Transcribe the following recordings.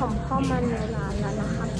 ผมเข้ามาในร้านแล้วนะครับ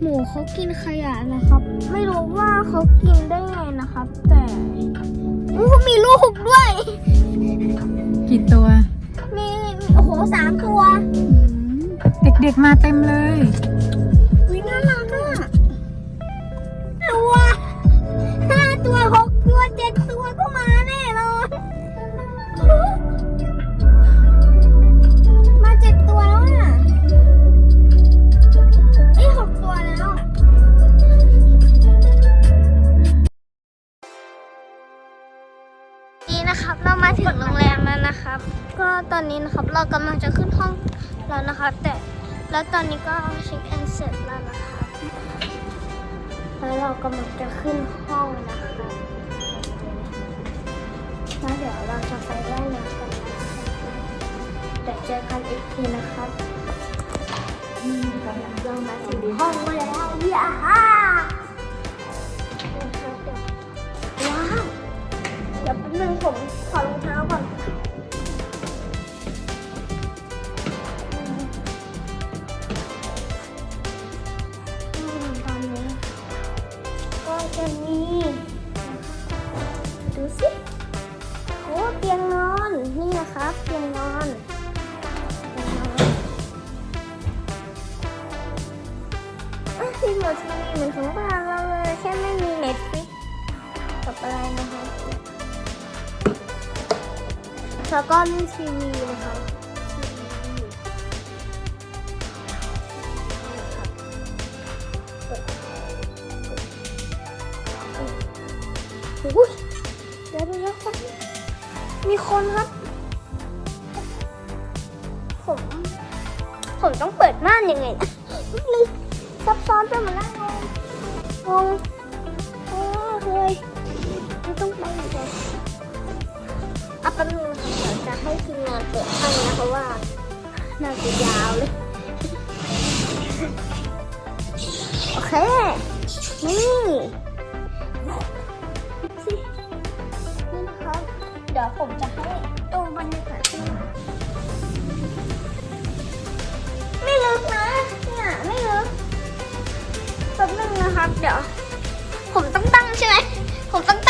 หมูเขากินขยะนะครับ ไม่รู้ว่าเขากินได้ไงนะครับ แต่ อู้มีลูกด้วย กี่ตัว มีมีโอ้โหสามตัว เด็กๆมาเต็มเลย นะครับ เรามาถึงโรงแรมแล้วนะครับ ก็ตอนนี้นะครับเรากำลังจะขึ้นห้องแล้วนะคะแต่แล้วตอนนี้ก็เช็คอินเสร็จแล้วนะคะแล้วเรากำลังจะขึ้นห้องนะคะแล้วเดี๋ยวเราจะไปว่ายน้ำกันนะคะเดี๋ยวเจอกันอีกทีนะครับกำลังเรามาถึงห้องแล้วย่าฮ่า นึงผมถอรองเท้าก่อนตอนนี้ก็จะมีดูสิโอ้เตียงนอนนี่นะครับเตียงนอนเตียงนอนอะมีหมดทีวีเหมือนของ แล้วก็เล่นทีวีนะคะทีวีนะครับอุ้ยเดี๋ยวเดี๋ยวครับมีคนครับ ผม ผมต้องเปิดม่านยังไงนะนึกซับซ้อนไปหมดแล้วงงงงโอ้เฮ้ยไม่ต้องไปอีกเล อะแป๊บนึงนะคะเดี๋ยวจะให้ทีมงานเปิดให้นะเพราะว่าน่าจะยาวเลย โอเค นี่สินี่นะครับเดี๋ยวผมจะให้ดูบรรยากาศที่นี่ไม่ลึกนะเนี่ยไม่ลึกแป๊บนึงนะครับ เดี๋ยว ผมต้องตั้งใช่ไหมผมต้องตั้ง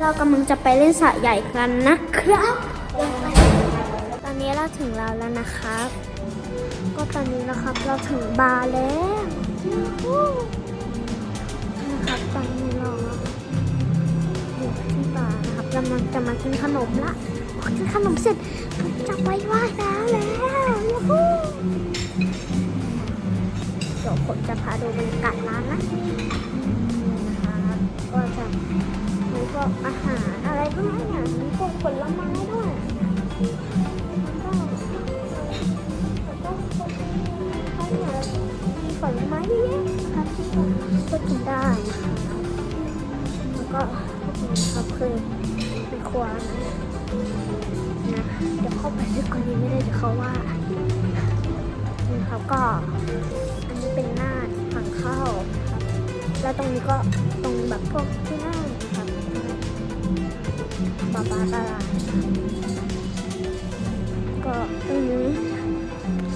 เรากำลังจะไปเล่นสระใหญ่กันนะครับ ตอนนี้เราถึงเราแล้วนะครับ ก็ตอนนี้นะครับเราถึงบาร์แล้วนะครับตอนนี้เราอยู่ที่บาร์นะครับกำลังจะมากินขนมละกินขนมเสร็จผมจะไปว่ายน้ำแล้วเดี๋ยวผมจะพาดูบรรยากาศร้านนะ นี่นะครับก็อาหารอะไรพวกนี้อย่างนี้ผลไม้ด้วยแล้วก็แล้วก็ขาเนี่ยมีผลไม้เยอะแยะนะครับที่ก็กินได้แล้วก็นี่ครับคือเป็นครัวนะนะเดี๋ยวเข้าไปลึกกว่านี้ไม่ได้เดี๋ยวเขาว่านี่ครับก็อันนี้เป็นหน้าทางเข้า แล้วตรงนี้ก็ตรงแบบพวกที่นั่ง นะครับบาบาตลาดก็ตรงนี้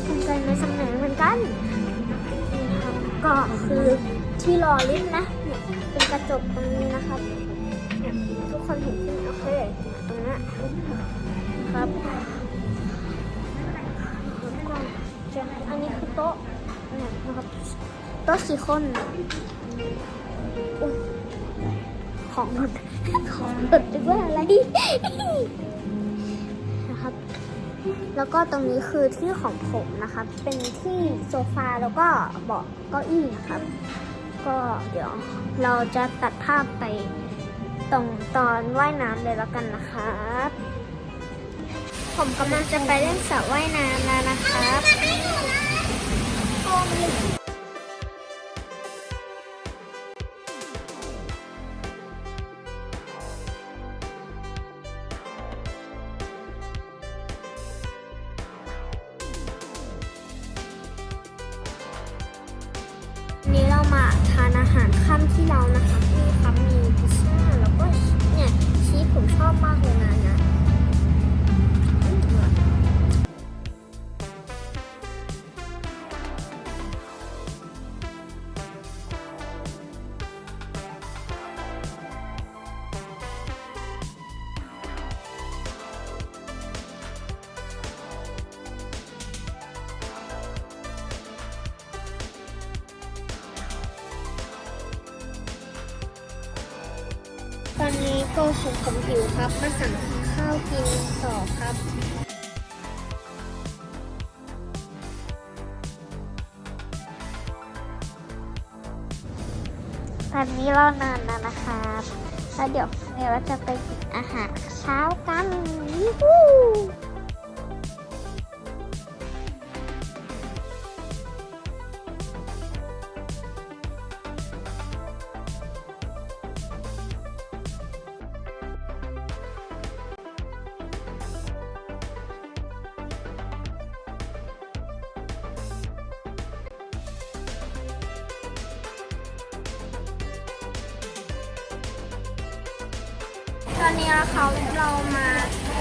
เป็นกันในสำนักเหมือนกันนี่ครับก็คือที่รอลิฟต์นะเนี่ยเป็นกระจกตรงนี้นะครับเนี่ยทุกคนเห็นใช่ไหมโอเคตรงนี้ครับอันนี้คือโต๊ะเนี่ยนะครับโต๊ะสี่คนของหมด ของหมดหรือว่าอะไรนะครับ แล้วก็ตรงนี้คือที่ของผมนะครับ เป็นที่โซฟาแล้วก็เบาะเก้าอี้นะครับ ก็เดี๋ยวเราจะตัดภาพไปตรงตอนว่ายน้ำเลยแล้วกันนะครับผมกำลังจะไปเล่นสระว่ายน้ำแล้วนะครับ หารค่ำที่เรานะคะนี่ครับมีพิซซ่าแล้วก็เนี่ยชีสผมชอบมากเลยนะนะ โกสุผมหิวครับ มาสั่งข้าวกินต่อครับตอนนี้เรานานแล้วนะครับแล้วเดี๋ยวเราจะไปกินอาหารเช้ากันวู้ วันนี้นะคะเรามา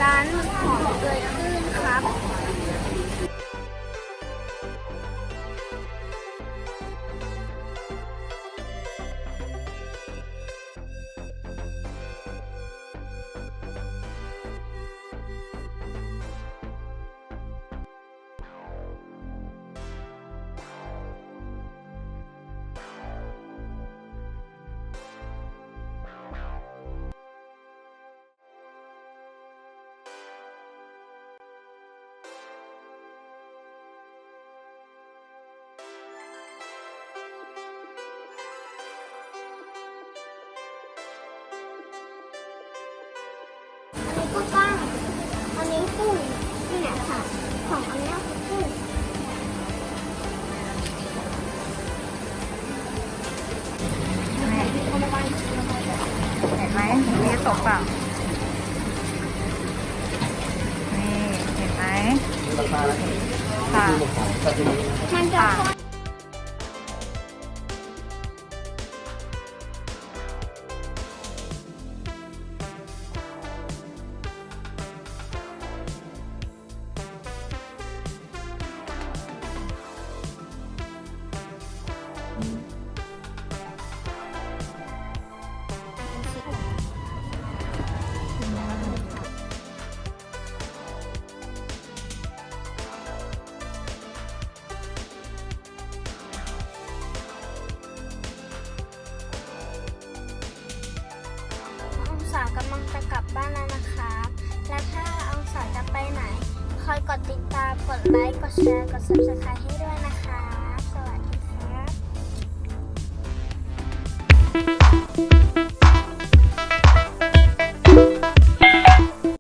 ร้านหอมเกยตื้นครับ นี่แหละค่ะ ของอันนี้คือกุ้งเห็นไหมนี่ตกเปล่านี่ เห็นไหมค่ะมันจะ อดองศากำลังจะกลับบ้านแล้วนะครับ และถ้าองศาจะไปไหน คอยกดติดตาม กดไลค์ กดแชร์ กด subscribe ให้ด้วยนะ